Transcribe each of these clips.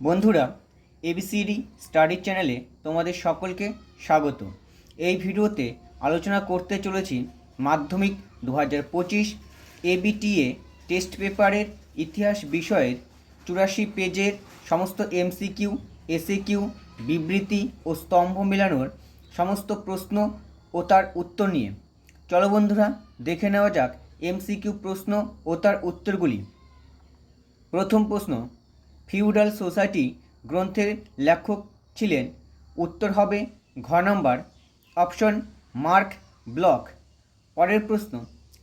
বন্ধুরা ABCD study চ্যানেলে তোমাদের সকলকে স্বাগত। এই ভিডিওতে আলোচনা করতে চলেছি মাধ্যমিক দু হাজার পঁচিশ এবিটিএ টেস্ট পেপারের ইতিহাস বিষয়ের চুরাশি পেজের সমস্ত এমসিকিউ এসএকিউ বিবৃতি ও স্তম্ভ মেলানোর সমস্ত প্রশ্ন ও তার উত্তর নিয়ে। চলো বন্ধুরা, দেখে নেওয়া যাক এমসিকিউ প্রশ্ন ও তার উত্তরগুলি। প্রথম প্রশ্ন ফিউডাল সোসাইটি গ্রন্থের লেখক ছিলেন। উত্তর হবে ঘ নম্বর। Option mark block. পরের প্রশ্ন,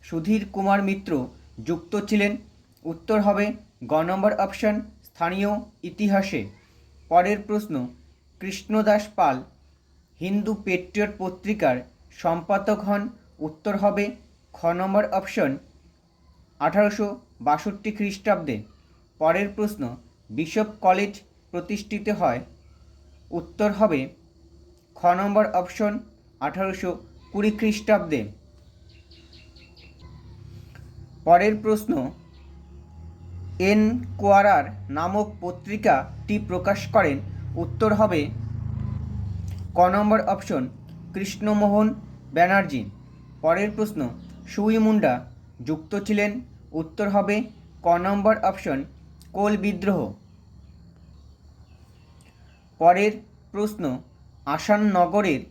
সুধীর কুমার মিত্র যুক্ত ছিলেন? উত্তর হবে গ নম্বর অপশন স্থানীয় ইতিহাসে। পরের প্রশ্ন, কৃষ্ণদাস পাল, হিন্দু পেট্রিয়ট পত্রিকার সম্পাদক হন? উত্তর হবে খ নম্বর অপশন আঠারোশো বাষট্টি খ্রিস্টাব্দে। পরের প্রশ্ন বিশপ কলেজ প্রতিষ্ঠিত হয়। উত্তর হবে খ নম্বর অপশন আঠারোশো কুড়ি খ্রিস্টাব্দে। পরের প্রশ্ন, এন কোয়ারার নামক পত্রিকাটি প্রকাশ করেন। উত্তর হবে ক নম্বর অপশন কৃষ্ণমোহন ব্যানার্জি। পরের প্রশ্ন, সুই মুন্ডা যুক্ত ছিলেন। উত্তর হবে ক নম্বর অপশন কোল বিদ্রোহ। পরের প্রশ্ন আসাননগরের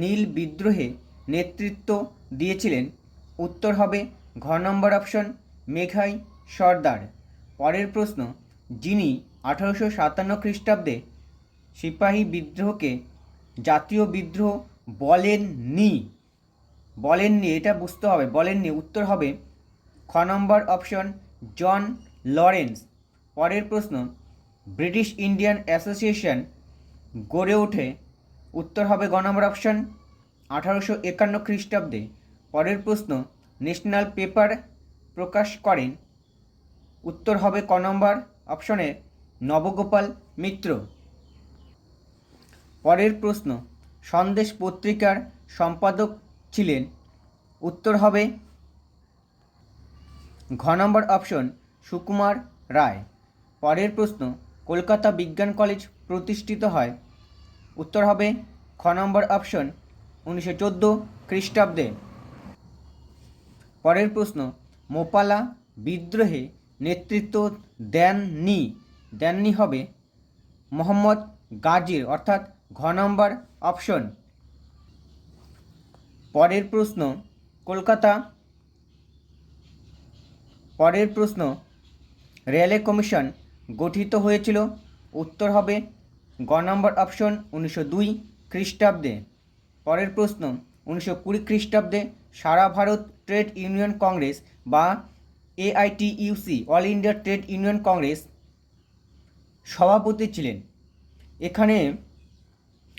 নীল বিদ্রোহে নেতৃত্ব দিয়েছিলেন, উত্তর হবে ঘ নম্বর অপশন মেঘাই সর্দার। পরের প্রশ্ন, যিনি আঠারোশো সাতান্ন খ্রিস্টাব্দে সিপাহী বিদ্রোহকে জাতীয় বিদ্রোহ বলেননি বলেননি, এটা বুঝতে হবে, বলেননি, উত্তর হবে খ নম্বর অপশন জন লরেন্স। পরের প্রশ্ন, ব্রিটিশ ইন্ডিয়ান অ্যাসোসিয়েশন গড়ে ওঠে উত্তর হবে গ অপশন আঠারোশো একান্ন খ্রিস্টাব্দে। পরের প্রশ্ন, ন্যাশনাল পেপার প্রকাশ করেন। উত্তর হবে ক নম্বর, অপশনে নবগোপাল মিত্র। পরের প্রশ্ন, সন্দেশ পত্রিকার সম্পাদক ছিলেন। উত্তর হবে ঘ নম্বর অপশন সুকুমার রায়। পরের প্রশ্ন, কলকাতা বিজ্ঞান কলেজ প্রতিষ্ঠিত হয়। উত্তর হবে, খ নম্বর অপশন, উনিশশো চোদ্দ খ্রিস্টাব্দে। পরের প্রশ্ন, মোপালা বিদ্রোহে নেতৃত্ব দেননি। দেননি হবে, মোহাম্মদ গাজীর, অর্থাৎ ঘ নম্বর অপশন। পরের প্রশ্ন, কলকাতা পরের প্রশ্ন, রেলওয়ে কমিশন গঠিত হয়েছিল। উত্তর হবে গ নম্বর অপশন উনিশশো দুই খ্রিস্টাব্দে। পরের প্রশ্ন, উনিশশো কুড়ি খ্রিস্টাব্দে সারা ভারত ট্রেড ইউনিয়ন কংগ্রেস বা AITUC, All India Trade Union Congress সভাপতি ছিলেন। এখানে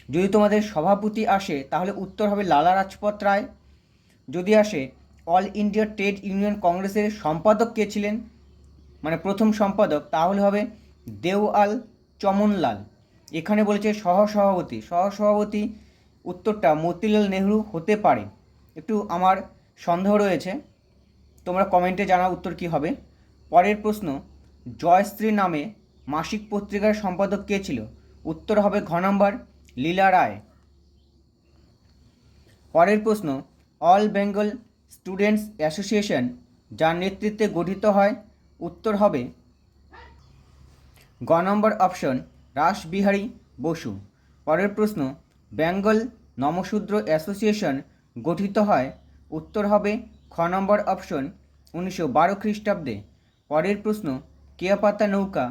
যদি তোমাদের সভাপতি আসে, তাহলে উত্তর হবে লালা রাজপথ রায়। যদি আসে, অল ইন্ডিয়া ট্রেড ইউনিয়ন কংগ্রেসের সম্পাদক কে ছিলেন? মানে প্রথম সম্পাদক, তাহলে হবে দেওয়াল চমনলাল। এখানে বলেছে সহসভাপতি। সহসভাপতি উত্তরটা মতিলাল নেহরু হতে পারে। একটু আমার সন্দেহ রয়েছে। তোমরা কমেন্টে জানা উত্তর কী হবে। পরের প্রশ্ন, জয়শ্রী নামে মাসিক পত্রিকার সম্পাদক কে ছিল? উত্তর হবে ঘ নম্বর লীলা রায়। পরের প্রশ্ন, অল বেঙ্গল স্টুডেন্টস অ্যাসোসিয়েশন, যার নেতৃত্বে গঠিত হয় উত্তর হবে গ নম্বর অপশন রাসবিহারী বসু। পরের প্রশ্ন, বেঙ্গল নমশূদ্র অ্যাসোসিয়েশন গঠিত হয়? উত্তর হবে খ নম্বর অপশন উনিশশো বারো খ্রিস্টাব্দে। পরের প্রশ্ন, কেয়াপাতা নৌকা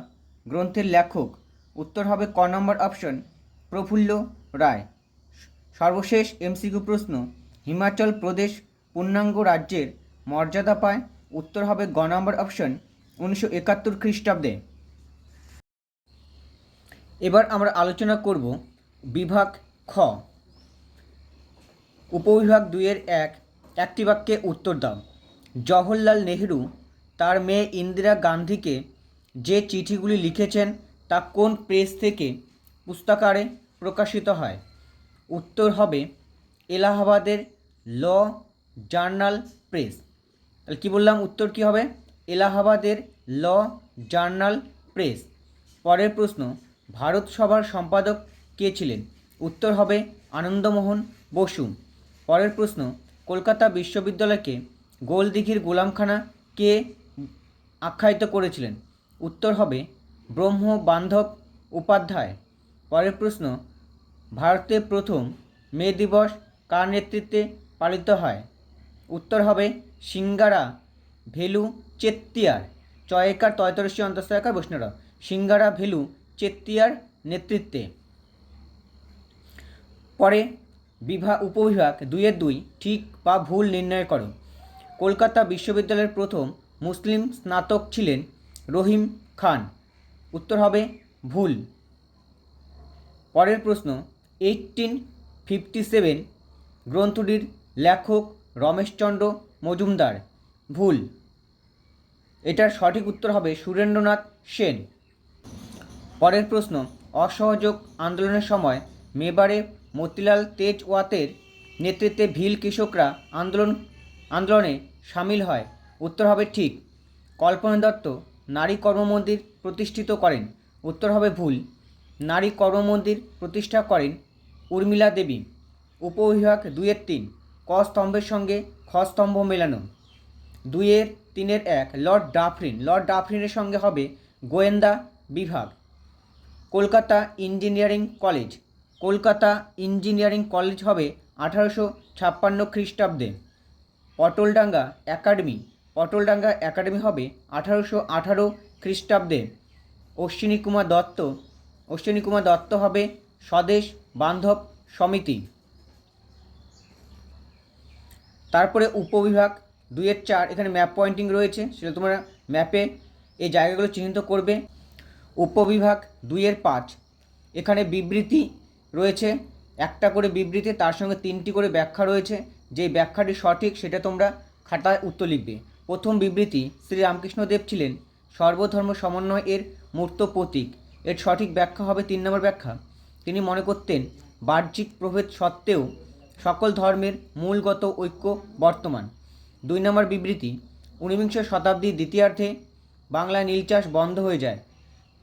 গ্রন্থের লেখক? উত্তর হবে ক নম্বর অপশন প্রফুল্ল রায়। সর্বশেষ এমসিকিউ প্রশ্ন, হিমাচল প্রদেশ পূর্ণাঙ্গ রাজ্যের মর্যাদা পায়? উত্তর হবে গ নম্বর অপশন উনিশশো একাত্তর খ্রিস্টাব্দে। এবার আমরা আলোচনা করব বিভাগ খ। উপবিভাগ দুইয়ের এক, একটি বাক্যে উত্তর দাও। জওহরলাল নেহরু তার মেয়ে ইন্দিরা গান্ধীকে যে চিঠিগুলি লিখেছেন তা কোন প্রেস থেকে পুস্তকারে প্রকাশিত হয়? উত্তর হবে এলাহাবাদের ল জার্নাল প্রেস। তাহলে কী বললাম? উত্তর কী হবে? এলাহাবাদের ল জার্নাল প্রেস। পরের প্রশ্ন, ভারত সভার সম্পাদক কে ছিলেন? উত্তর হবে আনন্দমোহন বসু। পরের প্রশ্ন, কলকাতা বিশ্ববিদ্যালয়কে গোলদিঘির গোলামখানা কে আখ্যায়িত করেছিলেন? উত্তর হবে ব্রহ্ম বান্ধব উপাধ্যায়। পরের প্রশ্ন, ভারতে প্রথম মে দিবস কার নেতৃত্বে পালিত হয়? উত্তর হবে সিঙ্গারা। ভেলু চেত্তিয়ার, চয়েকার তয়তরসী অন্তঃস্থকার বৈষ্ণরা সিঙ্গারা ভেলু চেত্তিয়ার নেতৃত্বে। পরে বিভাগ উপবিভাগ দুইয়ের দুই ঠিক বা ভুল নির্ণয় করো। কলকাতা বিশ্ববিদ্যালয়ের প্রথম মুসলিম স্নাতক ছিলেন রহিম খান। উত্তর হবে ভুল। পরের প্রশ্ন এইটিন ফিফটি সেভেন গ্রন্থটির লেখক রমেশচন্দ্র মজুমদার। ভুল। এটার সঠিক উত্তর হবে সুরেন্দ্রনাথ সেন। পরের প্রশ্ন, অসহযোগ আন্দোলনের সময় মেবারে মতিলাল তেজওয়াতের নেতৃত্বে ভিল কৃষকরা আন্দোলন, আন্দোলনে সামিল হয়। উত্তর হবে ঠিক। কল্পনা দত্ত নারী কর্মমন্দির প্রতিষ্ঠিত করেন। উত্তর হবে ভুল। নারী কর্মমন্দির প্রতিষ্ঠা করেন উর্মিলা দেবী। উপবিভাগ দুইয়ের তিন। ক স্তম্ভের সঙ্গে খ স্তম্ভ মেলানো। দুইয়ের, তিনের এক, লর্ড ডাফরিন। লর্ড ডাফরিনের সঙ্গে হবে গোয়েন্দা বিভাগ। Kolkata Engineering College. Kolkata Engineering College হবে আঠারোশো ছাপ্পান্ন খ্রিস্টাব্দে। পটলডাঙ্গা একাডেমি। পটলডাঙ্গা একাডেমি হবে আঠারোশো আঠারো খ্রিস্টাব্দে। অশ্বিনী কুমার দত্ত। অশ্বিনী কুমার দত্ত হবে স্বদেশ বান্ধব সমিতি। তারপরে উপবিভাগ দুইয়ের চার, এখানে ম্যাপ পয়েন্টিং রয়েছে, সেটা তোমরা ম্যাপে এই জায়গাগুলো চিহ্নিত করবে। উপবিভাগ দুইয়ের পাঁচ, এখানে বিবৃতি রয়েছে, একটা করে বিবৃতি, তার সঙ্গে তিনটি করে ব্যাখ্যা রয়েছে। যে ব্যাখ্যাটি সঠিক, সেটা তোমরা খাতায় উত্তর লিখবে। প্রথম বিবৃতি, শ্রী রামকৃষ্ণদেব ছিলেন সর্বধর্ম সমন্বয় এর মূর্ত প্রতীক। এর সঠিক ব্যাখ্যা হবে তিন নম্বর ব্যাখ্যা। তিনি মনে করতেন, বাহ্যিক প্রভেদ সত্ত্বেও সকল ধর্মের মূলগত ঐক্য বর্তমান। দুই নম্বর বিবৃতি, ঊনবিংশ শতাব্দীর দ্বিতীয়ার্ধে বাংলায় নীল চাষ বন্ধ হয়ে যায়।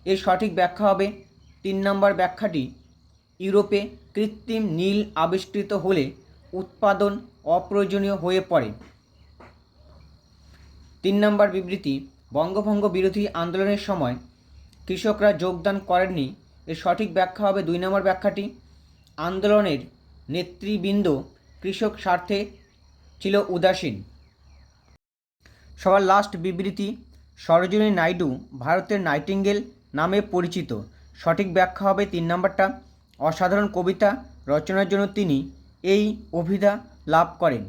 এর সঠিক ব্যাখ্যা হবে, তিন নম্বর ব্যাখ্যাটি, ইউরোপে কৃত্রিম নীল আবিষ্কৃত হলে উৎপাদন অপ্রয়োজনীয় হয়ে পড়ে। তিন নম্বর বিবৃতি, বঙ্গভঙ্গ বিরোধী আন্দোলনের সময় কৃষকরা যোগদান করেননি। এর সঠিক ব্যাখ্যা হবে দুই নম্বর ব্যাখ্যাটি, আন্দোলনের নেতৃবৃন্দ কৃষক স্বার্থে ছিল উদাসীন। সবার লাস্ট বিবৃতি, সরোজিনী নাইডু ভারতের নাইটিঙ্গেল নামে পরিচিত। সঠিক ব্যাখ্যা হবে তিন নম্বরটা। অসাধারণ কবিতা রচনার জন্য তিনি এই অভিধা লাভ করেন।